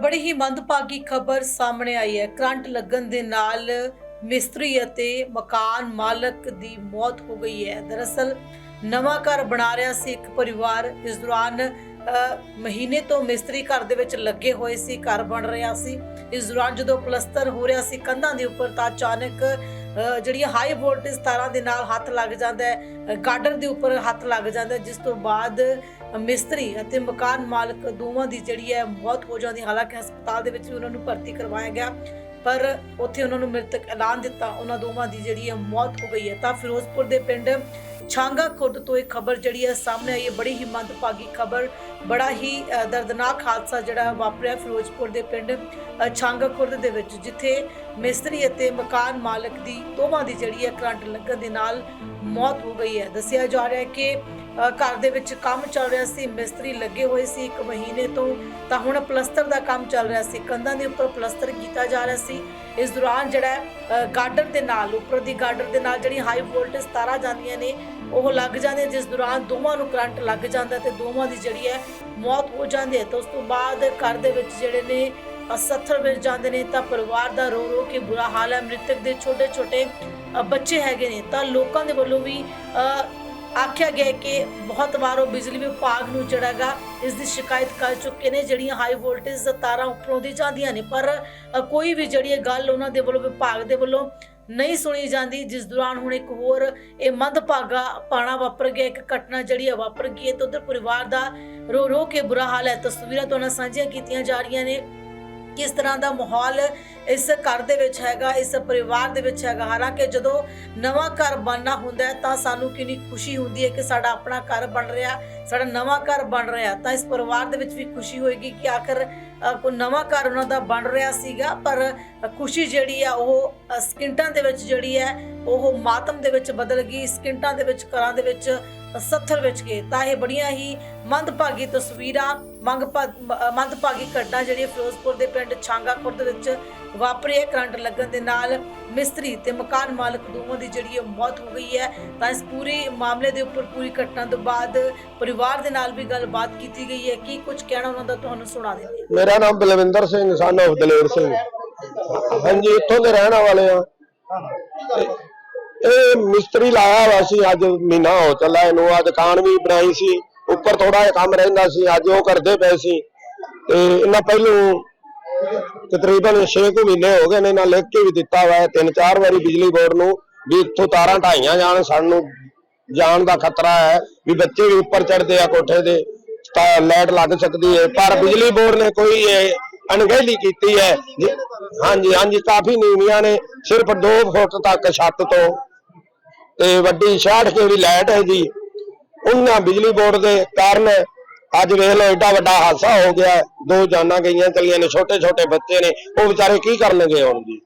ਹੀ ਮੰਦਭਾਗੀ ਖਬਰ ਸਾਹਮਣੇ ਆਈ ਹੈ। ਕਰੰਟ ਲੱਗਣ ਦੇ ਨਾਲ ਮਿਸਤਰੀ ਅਤੇ ਮਕਾਨ ਮਾਲਕ ਦੀ ਮੌਤ ਹੋ ਗਈ ਹੈ। ਦਰਅਸਲ ਨਵਾਂ ਘਰ ਬਣਾ ਰਿਹਾ ਸੀ ਇੱਕ ਪਰਿਵਾਰ। ਇਸ ਦੌਰਾਨ ਅ, ਮਹੀਨੇ ਤੋਂ ਮਿਸਤਰੀ ਘਰ ਦੇ ਵਿੱਚ ਲੱਗੇ ਹੋਏ ਸੀ ਘਰ ਬਣ ਰਿਹਾ ਸੀ। ਇਸ ਦੌਰਾਨ ਜਦੋਂ ਪਲਸਤਰ ਹੋ ਰਿਹਾ ਸੀ ਕੰਧਾਂ ਦੇ ਉੱਪਰ ਤਾਂ ਅਚਾਨਕ ਜਿਹੜੀਆਂ ਹਾਈ ਵੋਲਟੇਜ ਤਾਰਾਂ ਦੇ ਨਾਲ ਹੱਥ ਲੱਗ ਜਾਂਦਾ ਹੈ ਅ, ਗਾਡਰ ਦੇ ਉੱਪਰ ਹੱਥ ਲੱਗ ਜਾਂਦਾ ਜਿਸ ਤੋਂ ਬਾਅਦ ਮਿਸਤਰੀ ਅਤੇ ਮਕਾਨ ਮਾਲਕ ਦੋਵਾਂ ਦੀ ਜਿਹੜੀ ਹੈ ਮੌਤ ਹੋ ਜਾਂਦੀ ਹਾਲਾਂਕਿ ਹਸਪਤਾਲ ਦੇ ਵਿੱਚ ਵੀ ਉਹਨਾਂ ਨੂੰ ਭਰਤੀ ਕਰਵਾਇਆ ਗਿਆ। ਪਰ ਉੱਥੇ ਉਹਨਾਂ ਨੂੰ ਮ੍ਰਿਤਕ ਐਲਾਨ ਦਿੱਤਾ, ਉਹਨਾਂ ਦੋਵਾਂ ਦੀ ਜਿਹੜੀ ਹੈ ਮੌਤ ਹੋ ਗਈ ਹੈ। ਤਾਂ ਫਿਰੋਜ਼ਪੁਰ ਦੇ ਪਿੰਡ ਛਾਂਗਾ ਖੁਰਦ ਤੋਂ ਇਹ ਖਬਰ ਜਿਹੜੀ ਹੈ ਸਾਹਮਣੇ ਆਈ ਹੈ। ਬੜੀ ਹੀ ਮੰਦਭਾਗੀ ਖਬਰ, ਬੜਾ ਹੀ ਦਰਦਨਾਕ ਹਾਦਸਾ ਜਿਹੜਾ ਵਾਪਰਿਆ ਫਿਰੋਜ਼ਪੁਰ ਦੇ ਪਿੰਡ ਛਾਂਗਾ ਖੁਰਦ ਦੇ ਵਿੱਚ, ਜਿੱਥੇ ਮਿਸਤਰੀ ਅਤੇ ਮਕਾਨ ਮਾਲਕ ਦੀ, ਦੋਵਾਂ ਦੀ ਜਿਹੜੀ ਹੈ ਕਰੰਟ ਲੱਗਣ ਦੇ ਨਾਲ ਮੌਤ ਹੋ ਗਈ ਹੈ। ਦੱਸਿਆ ਜਾ ਰਿਹਾ ਹੈ ਕਿ ਘਰ ਦੇ ਵਿੱਚ ਕੰਮ ਚੱਲ ਰਿਹਾ ਸੀ ਮਿਸਤਰੀ ਲੱਗੇ ਹੋਏ ਸੀ ਇੱਕ ਮਹੀਨੇ ਤੋਂ ਤਾਂ ਹੁਣ ਪਲਸਤਰ ਦਾ ਕੰਮ ਚੱਲ ਰਿਹਾ ਸੀ ਕੰਧਾਂ ਦੇ ਉੱਪਰ ਪਲਸਤਰ ਕੀਤਾ ਜਾ ਰਿਹਾ ਸੀ। ਇਸ ਦੌਰਾਨ ਜਿਹੜਾ ਹੈ, ਗਾਰਡਰ ਦੇ ਨਾਲ ਉੱਪਰ ਦੀ ਗਾਰਡਰ ਦੇ ਨਾਲ ਜਿਹੜੀ ਹਾਈ ਵੋਲਟੇਜ ਤਾਰਾਂ ਜਾਂਦੀਆਂ ਨੇ ਉਹ ਲੱਗ ਜਾਂਦੇ ਜਿਸ ਦੌਰਾਨ ਦੋਵਾਂ ਨੂੰ ਕਰੰਟ ਲੱਗ ਜਾਂਦਾ ਤੇ ਦੋਵਾਂ ਦੀ ਜਿਹੜੀ ਹੈ ਮੌਤ ਹੋ ਜਾਂਦੀ ਹੈ। ਤਾਂ ਉਸ ਤੋਂ ਬਾਅਦ ਘਰ ਦੇ ਵਿੱਚ ਜਿਹੜੇ ਨੇ ਅ, ਸੱਥਰ ਵਿੱਚ ਜਾਂਦੇ ਨੇ ਤਾਂ ਪਰਿਵਾਰ ਦਾ ਰੋ ਰੋ ਕੇ ਬੁਰਾ ਹਾਲ ਹੈ। ਮ੍ਰਿਤਕ ਦੇ ਛੋਟੇ ਛੋਟੇ ਬੱਚੇ ਹੈਗੇ ਨੇ ਤਾਂ ਲੋਕਾਂ ਦੇ ਵੱਲੋਂ ਵੀ ਆਖਿਆ ਗਿਆ ਕਿ ਬਹੁਤ ਵਾਰ ਉਹ ਬਿਜਲੀ ਵਿਭਾਗ ਨੂੰ ਜਿਹੜਾਗਾ ਇਸ ਦੀ ਸ਼ਿਕਾਇਤ ਕਰ ਚੁੱਕੇ ਨੇ, ਜਿਹੜੀਆਂ ਹਾਈ ਵੋਲਟੇਜ ਤਾਰਾਂ ਉੱਪਰੋਂ ਦੀ ਜਾਂਦੀਆਂ ਨੇ। ਪਰ ਕੋਈ ਵੀ ਜਿਹੜੀ ਗੱਲ ਉਹਨਾਂ ਦੇ ਵੱਲੋਂ, ਵਿਭਾਗ ਦੇ ਵੱਲੋਂ ਨਹੀਂ ਸੁਣੀ ਜਾਂਦੀ, ਜਿਸ ਦੌਰਾਨ ਹੁਣ ਇੱਕ ਹੋਰ ਇਹ ਮੰਦਭਾਗਾ ਪਾਣਾ ਵਾਪਰ ਗਿਆ, ਇੱਕ ਘਟਨਾ ਜਿਹੜੀ ਹੈ ਵਾਪਰ ਗਈ ਹੈ ਤੇ ਉਧਰ ਪਰਿਵਾਰ ਦਾ ਰੋ ਰੋ ਕੇ ਬੁਰਾ ਹਾਲ ਹੈ। ਤਸਵੀਰਾਂ ਤੋਂ ਨਾਲ ਸਾਂਝੀਆਂ ਕੀਤੀਆਂ ਜਾ ਰਹੀਆਂ ਨੇ। ਕਿਸ ਤਰ੍ਹਾਂ ਦਾ ਮਾਹੌਲ ਇਸ ਘਰ ਦੇ ਵਿੱਚ ਹੈਗਾ ਇਸ ਪਰਿਵਾਰ ਦੇ ਵਿੱਚ ਹੈਗਾ। ਹਾਲਾਂਕਿ ਜਦੋਂ ਨਵਾਂ ਘਰ ਬਣਨਾ ਹੁੰਦਾ ਹੈ ਤਾਂ ਸਾਨੂੰ ਕਿੰਨੀ ਖੁਸ਼ੀ ਹੁੰਦੀ ਹੈ ਕਿ ਸਾਡਾ ਆਪਣਾ ਘਰ ਬਣ ਰਿਹਾ ਸਾਡਾ ਨਵਾਂ ਘਰ ਬਣ ਰਿਹਾ। ਤਾਂ ਇਸ ਪਰਿਵਾਰ ਦੇ ਵਿੱਚ ਵੀ ਖੁਸ਼ੀ ਹੋਏਗੀ ਕਿ ਆਖਰ ਅ, ਕੋਈ ਨਵਾਂ ਘਰ ਉਹਨਾਂ ਦਾ ਬਣ ਰਿਹਾ ਸੀਗਾ ਪਰ ਖੁਸ਼ੀ ਜਿਹੜੀ ਆ ਉਹ ਸਕਿੰਟਾਂ ਦੇ ਵਿੱਚ ਜਿਹੜੀ ਹੈ ਉਹ ਮਾਤਮ ਦੇ ਵਿੱਚ ਬਦਲ ਗਈ। ਸਕਿੰਟਾਂ ਦੇ ਵਿੱਚ ਘਰਾਂ ਦੇ ਵਿੱਚ ਸੱਥਰ ਵਿੱਚ ਗਏ ਤਾਂ ਇਹ ਬੜੀਆਂ ਹੀ ਮੰਦਭਾਗੀ ਤਸਵੀਰਾਂ, ਮੰਗ ਮੰਦਭਾਗੀ ਘਟਨਾ ਜਿਹੜੀ ਫਿਰੋਜ਼ਪੁਰ ਦੇ ਪਿੰਡ ਛਾਂਗਾ ਖੁਰਦ ਵਿੱਚ ਵਾਪਰੀ ਹੈ। ਕਰੰਟ ਲੱਗਣ ਦੇ ਨਾਲ ਮਿਸਤਰੀ ਤੇ ਮਕਾਨ ਮਾਲਕ ਦੋਵਾਂ ਦੀ ਜਿਹੜੀ ਹੈ ਮੌਤ ਹੋ ਗਈ ਹੈ। ਤਾਂ ਇਸ ਪੂਰੇ ਮਾਮਲੇ ਦੇ ਉੱਪਰ ਪੂਰੀ ਘਟਨਾ ਤੋਂ ਬਾਅਦ ਪਰਿਵਾਰ ਦੇ ਨਾਲ ਵੀ ਗੱਲਬਾਤ ਕੀਤੀ ਗਈ ਹੈ। ਕੀ ਕੁਝ ਕਹਿਣਾ ਉਹਨਾਂ ਦਾ ਤੁਹਾਨੂੰ ਸੁਣਾ ਦਿੰਦੇ ਮੇਰਾ ਨਾਮ ਬਲਵਿੰਦਰ ਸਿੰਘ ਸਨ of ਦਲੇਰ ਸਿੰਘ। ਹਾਂਜੀ, ਇੱਥੋਂ ਦੇ ਰਹਿਣ ਵਾਲੇ ਆ। ਇਹ ਮਿਸਤਰੀ ਲਾਇਆ ਹੋਇਆ ਸੀ, ਅੱਜ ਮਹੀਨਾ ਹੋ ਚੱਲਾ ਇਹਨੂੰ ਆ ਦੁਕਾਨ ਵੀ ਬਣਾਈ ਸੀ, ਉੱਪਰ ਥੋੜਾ ਜਿਹਾ ਕੰਮ ਰਹਿੰਦਾ ਸੀ, ਅੱਜ ਉਹ ਕਰਦੇ ਪਏ ਸੀ। ਤੇ ਇਹਨਾਂ ਪਹਿਲੋਂ ਤਕਰੀਬਨ 6 ਕੁ ਮਹੀਨੇ ਹੋ ਗਏ ਨੇ, ਇਹਨਾਂ ਲਿਖ ਕੇ ਵੀ ਦਿੱਤਾ ਹੋਇਆ ਤਿੰਨ ਚਾਰ ਵਾਰੀ ਬਿਜਲੀ ਬੋਰਡ ਨੂੰ ਵੀ ਇੱਥੋਂ ਤਾਰਾਂ ਢਾਈਆਂ ਜਾਣ, ਸਾਨੂੰ ਜਾਣ ਦਾ ਖਤਰਾ ਹੈ ਵੀ ਬੱਚੇ ਵੀ ਉੱਪਰ ਚੜਦੇ ਆ, ਕੋਠੇ ਦੇ, ਤਾਂ ਲਾਈਟ ਲੱਗ ਸਕਦੀ ਹੈ। ਪਰ ਬਿਜਲੀ ਬੋਰਡ ਨੇ ਕੋਈ ਅਣਗਹਿਲੀ ਕੀਤੀ ਹੈ। ਹਾਂਜੀ ਹਾਂਜੀ, ਕਾਫੀ ਨੀਵੀਆਂ ਨੇ, ਸਿਰਫ 2 ਫੁੱਟ ਤੱਕ ਛੱਤ ਤੋਂ ਤੇ ਵੱਡੀ 66 ਜਿਹੜੀ ਲਾਈਟ ਹੈ ਜੀ ਉਹਨਾਂ ਬਿਜਲੀ ਬੋਰਡ ਦੇ ਕਾਰਨ ਅੱਜ ਵੇਖ ਲਓ ਏਡਾ ਵੱਡਾ ਹਾਦਸਾ ਹੋ ਗਿਆ। ਦੋ ਜਾਨਾਂ ਗਈਆਂ ਚਲੀਆਂ ਨੇ ਛੋਟੇ ਛੋਟੇ ਬੱਚੇ ਨੇ। ਉਹ ਵਿਚਾਰੇ ਕੀ ਕਰਨਗੇ ਹੁਣ ਜੀ?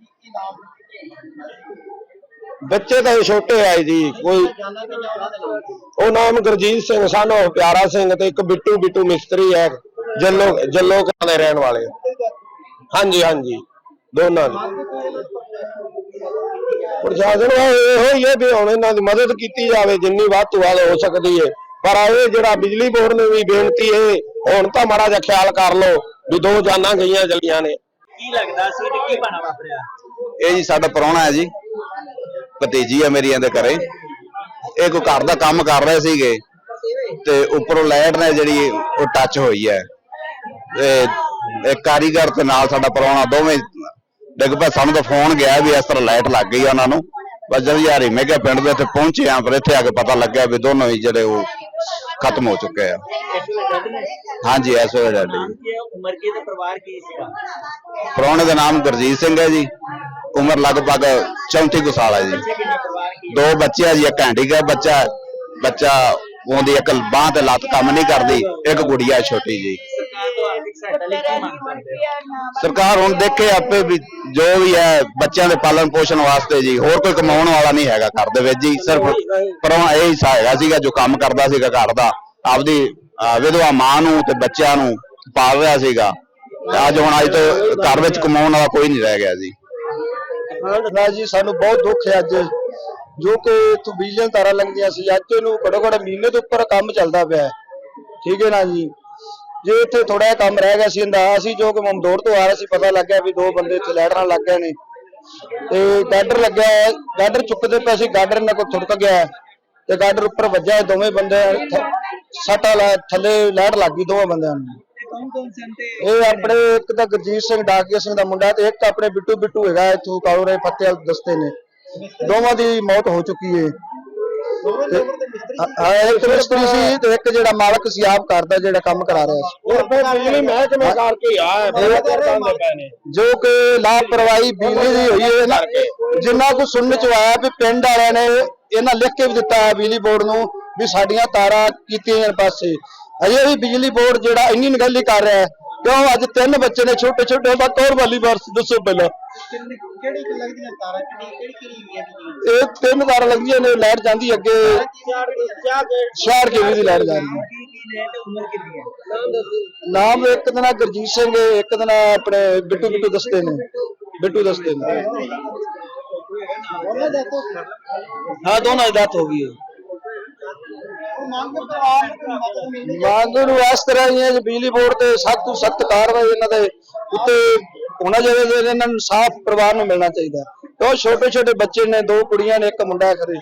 ਬੱਚੇ ਤਾਂ ਛੋਟੇ ਆਏ ਜੀ, ਕੋਈ ਉਹ ਨਾਮ ਗੁਰਜੀਤ ਸਿੰਘ ਸਨ, ਉਹ ਪਿਆਰਾ ਸਿੰਘ ਤੇ ਇੱਕ ਬਿੱਟੂ ਬਿੱਟੂ ਮਿਸਤਰੀ ਹੈ, ਜੱਲੋ ਜੱਲੋ ਦੇ ਰਹਿਣ ਵਾਲੇ। ਹਾਂਜੀ ਹਾਂਜੀ, ਦੋਨਾਂ ਦੇ। ਪ੍ਰਸ਼ਾਸਨ ਦਾ ਇਹੋ ਹੀ ਹੈ ਵੀ ਹੁਣ ਇਹਨਾਂ ਦੀ ਮਦਦ ਕੀਤੀ ਜਾਵੇ ਜਿੰਨੀ ਵੱਧ ਤੋਂ ਵੱਧ ਹੋ ਸਕਦੀ ਹੈ। ਪਰ ਇਹ ਜਿਹੜਾ ਬਿਜਲੀ ਬੋਰਡ ਨੂੰ ਵੀ ਬੇਨਤੀ ਹੈ ਹੁਣ ਤਾਂ ਮਾੜਾ ਜਿਹਾ ਖਿਆਲ ਕਰ ਲਓ ਵੀ ਦੋ ਜਾਨਾਂ ਗਈਆਂ ਚਲੀਆਂ ਨੇ। ਕੀ ਲੱਗਦਾ ਸੀ ਤੇ ਕੀ ਬਣਾ ਵਾਪਰਿਆ? ਇਹ ਜੀ ਸਾਡਾ ਪ੍ਰਾਹੁਣਾ ਹੈ ਜੀ ਭਤੀਜੀ ਹੈ ਮੇਰੀ ਇਹਦੇ ਘਰੇ। ਇਹ ਕੋਈ ਘਰ ਦਾ ਕੰਮ ਕਰ ਰਹੇ ਸੀਗੇ ਤੇ ਉੱਪਰੋਂ ਲਾਈਟ ਨੇ ਜਿਹੜੀ ਉਹ ਟੱਚ ਹੋਈ ਹੈ। ਤੇ ਇੱਕ ਕਾਰੀਗਰ ਤੇ ਨਾਲ ਸਾਡਾ ਪ੍ਰਾਹੁਣਾ ਦੋਵੇਂ ਡਿੱਗ ਪਏ ਸਾਨੂੰ ਤਾਂ ਫੋਨ ਗਿਆ ਵੀ ਇਸ ਤਰ੍ਹਾਂ ਲਾਈਟ ਲੱਗ ਗਈ ਆ ਉਹਨਾਂ ਨੂੰ। ਬਸ ਜਦ ਯਾਰੀ ਮੈਂ ਕਿਹਾ ਪਿੰਡ ਦੇ ਇੱਥੇ ਪਹੁੰਚੇ ਆ ਪਰ ਇੱਥੇ ਆ ਕੇ ਪਤਾ ਲੱਗਿਆ ਵੀ ਦੋਨੋਂ ਹੀ ਜਿਹੜੇ ਉਹ ਖਤਮ ਹੋ ਚੁੱਕੇ ਆ। ਹਾਂਜੀ, ਇਸ ਵੇਲੇ ਡੈਡੀ ਨਾਮ ਕੀ ਹੈ ਪਰਿਵਾਰ ਕੀ ਸੀਗਾ ਪ੍ਰਾਹੁਣੇ ਦਾ ਨਾਮ ਗੁਰਜੀਤ ਸਿੰਘ ਹੈ ਜੀ। ਉਮਰ ਲਗਭਗ 34 ਕੁ ਸਾਲ ਹੈ ਜੀ। ਬੱਚੇ ਪਰਿਵਾਰ ਕੀ ਦੋ ਬੱਚੇ ਆ ਜੀ, ਇੱਕ ਹੈਂਡੀਕੈਪ ਬੱਚਾ ਬੱਚਾ ਉਹਦੀ ਇੱਕ ਬਾਂਹ ਤੇ ਲੱਤ ਕੰਮ ਨਹੀਂ ਕਰਦੀ, ਇੱਕ ਗੁੜੀਆ ਛੋਟੀ ਜੀ। ਸਰਕਾਰ ਤੋਂ ਆਰਥਿਕ ਸਹਾਇਤਾ ਲਈ ਕੀ ਮੰਗ ਕਰਦੇ ਹੋ ਸਰਕਾਰ ਹੁਣ ਦੇਖੇ ਆਪੇ ਵੀ ਜੋ ਵੀ ਹੈ ਬੱਚਿਆਂ ਦੇ ਪਾਲਣ ਪੋਸ਼ਣ ਵਾਸਤੇ ਜੀ ਹੋਰ ਕੋਈ ਕਮਾਉਣ ਵਾਲਾ ਨਹੀਂ ਹੈਗਾ ਘਰ ਦੇ ਵਿੱਚ ਜੀ ਸਿਰਫ ਪਰੋਂ ਇਹ ਹਿੱਸਾ ਹੈਗਾ ਸੀਗਾ ਜੋ ਕੰਮ ਕਰਦਾ ਸੀਗਾ ਘਰ ਦਾ ਆਪਦੀ ਅਹ, ਵਿਧਵਾ ਮਾਂ ਨੂੰ ਤੇ ਬੱਚਿਆਂ ਨੂੰ ਪਾਲ ਰਿਹਾ ਸੀਗਾ। ਤੇ ਅੱਜ ਹੁਣ ਅੱਜ ਤੋਂ ਘਰ ਵਿੱਚ ਕਮਾਉਣ ਵਾਲਾ ਕੋਈ ਨਹੀਂ ਰਹਿ ਗਿਆ ਜੀ। ਨਾ ਜੀ ਸਾਨੂੰ ਬਹੁਤ ਦੁੱਖ ਹੈ ਅੱਜ ਜੋ ਕਿ ਇੱਥੋਂ ਬਿਜਲੀ ਦੀਆਂ ਤਾਰਾਂ ਲੰਘਦੀਆਂ ਸੀ ਅੱਜ ਇਹਨੂੰ ਘੱਟੋ ਘੱਟ ਮਹੀਨੇ ਤੋਂ ਉੱਪਰ ਕੰਮ ਚੱਲਦਾ ਪਿਆ ਹੈ। ਠੀਕ ਹੈ ਨਾ ਜੀ? ਜੇ ਇੱਥੇ ਥੋੜਾ ਜਿਹਾ ਕੰਮ ਰਹਿ ਗਿਆ ਸੀ ਇਹਦਾ ਅਸੀਂ ਜੋ ਕਿ ਮਮਦੋਰ ਤੋਂ ਆ ਰਹੇ ਸੀ ਪਤਾ ਲੱਗਿਆ ਵੀ ਦੋ ਬੰਦੇ ਇੱਥੇ ਲੈਟਰਾਂ ਲੱਗ ਗਏ ਨੇ। ਤੇ ਗਾਡਰ ਲੱਗਿਆ ਹੈ, ਗਾਡਰ ਚੁੱਕਦੇ ਪਏ ਸੀ ਗਾਡਰ ਇਹਨਾਂ ਕੋਲ ਥੁੜਕ ਗਿਆ। ਤੇ ਗਾਡਰ ਉੱਪਰ ਵੱਜਿਆ ਦੋਵੇਂ ਬੰਦੇ ਸੱਟਾਂ ਲਾ ਥੱਲੇ ਲੈਟ ਲੱਗ ਗਈ ਦੋਵਾਂ ਬੰਦਿਆਂ ਨੂੰ। ਕੌਣ ਕੌਣ ਇਹ ਆਪਣੇ ਇੱਕ ਤਾਂ ਗੁਰਜੀਤ ਸਿੰਘ ਡਾਕੀਆ ਸਿੰਘ ਦਾ ਮੁੰਡਾ ਤੇ ਇੱਕ ਆਪਣੇ ਬਿੱਟੂ ਬਿੱਟੂ ਹੈਗਾ ਇੱਥੋਂ ਕਾਲੋਰੇ ਫੱਤੇ ਦਸਤੇ ਨੇ। ਦੋਵਾਂ ਦੀ ਮੌਤ ਹੋ ਚੁੱਕੀ ਹੈ ਤੇ- ਹਾਂ ਹਾਂ, ਇੱਕ ਮਿਸਤਰੀ ਸੀ ਤੇ ਇੱਕ ਜਿਹੜਾ ਮਾਲਕ ਸੀ ਆਪ ਕਰਦਾ ਜਿਹੜਾ ਕੰਮ ਕਰਾ ਰਿਹਾ ਸੀ। ਉਹ ਫਿਰ ਬਿਜਲੀ ਮਹਿਕਮੇ ਕਰਕੇ ਆ ਨੇ। ਜੋ ਕਿ ਲਾਪਰਵਾਹੀ ਬਿਜਲੀ ਦੀ ਹੋਈ ਹੈ। ਨਾ ਜਿੰਨਾ ਕੁ ਸੁਣਨ ਚ ਆਇਆ ਵੀ ਪਿੰਡ ਵਾਲਿਆਂ ਨੇ ਇਹਨਾਂ ਲਿਖ ਕੇ ਵੀ ਦਿੱਤਾ ਹੈ ਬਿਜਲੀ ਬੋਰਡ ਨੂੰ ਵੀ ਸਾਡੀਆਂ ਤਾਰਾਂ ਕੀਤੀਆਂ ਜਾਣ ਪਾਸੇ। ਅਜੇ ਵੀ ਬਿਜਲੀ ਬੋਰਡ ਜਿਹੜਾ ਇੰਨੀ ਨਿਗਲੀ ਕਰ ਰਿਹਾ ਹੈ ਕਿਉਂ ਅੱਜ ਤਿੰਨ ਬੱਚੇ ਨੇ ਛੋਟੇ ਛੋਟੇ ਦਾ ਕੌਰ ਵਾਲੀ ਵਾਰ ਦੱਸੋ ਪਹਿਲਾਂ। ਕਿੰਨੀ ਕਿਹੜੀ ਕਿ ਲੱਗਦੀਆਂ ਤਾਰਾਂ ਕਿਹੜੀ ਕਿਹੜੀ ਕਿਹੜੀ ਏਰੀਆ ਦੀ ਇਹ ਤਿੰਨ ਤਾਰਾਂ ਲੱਗੀਆਂ ਨੇ ਲਾਈਟ ਜਾਂਦੀ ਅੱਗੇ। ਸ਼ਹਿਰ ਕੇ ਵੀ ਦੀ ਲਾਈਟ ਜਾਂਦੀ ਹੈ। ਕੀ ਕੀ ਨੇ ਤੇ ਉਮਰ ਕਿੰਨੀ ਹੈ? ਨਾਮ ਇੱਕ ਦਾ ਨਾਂ ਗੁਰਜੀਤ ਸਿੰਘ ਹੈ ਇੱਕ ਦਾ ਨਾਂ ਆਪਣੇ ਬਿੱਟੂ ਬਿੱਟੂ ਦਸਤੇ ਨੇ। ਬਿੱਟੂ ਦਸਤੇ ਨੇ। ਹਾਂ ਦੋਨਾਂ ਦੀ ਡੈਥ ਹੋ ਗਈ ਹੈ। ਮੰਗ ਨੂੰ ਇਸ ਤਰ੍ਹਾਂ ਹੀ ਹੈ ਕਿ ਬਿਜਲੀ ਬੋਰਡ ਤੇ ਸਖਤ ਤੋਂ ਸਖਤ ਕਾਰਵਾਈ ਇਹਨਾਂ ਦੇ ਉੱਤੇ ਹੋਣਾ ਚਾਹੀਦਾ ਤੇ ਇਹਨਾਂ ਨੂੰ ਇਨਸਾਫ ਪਰਿਵਾਰ ਨੂੰ ਮਿਲਣਾ ਚਾਹੀਦਾ ਕਿਉਂ? ਛੋਟੇ ਛੋਟੇ ਬੱਚੇ ਨੇ, ਦੋ ਕੁੜੀਆਂ ਨੇ, ਇੱਕ ਮੁੰਡਾ ਖਰੇ।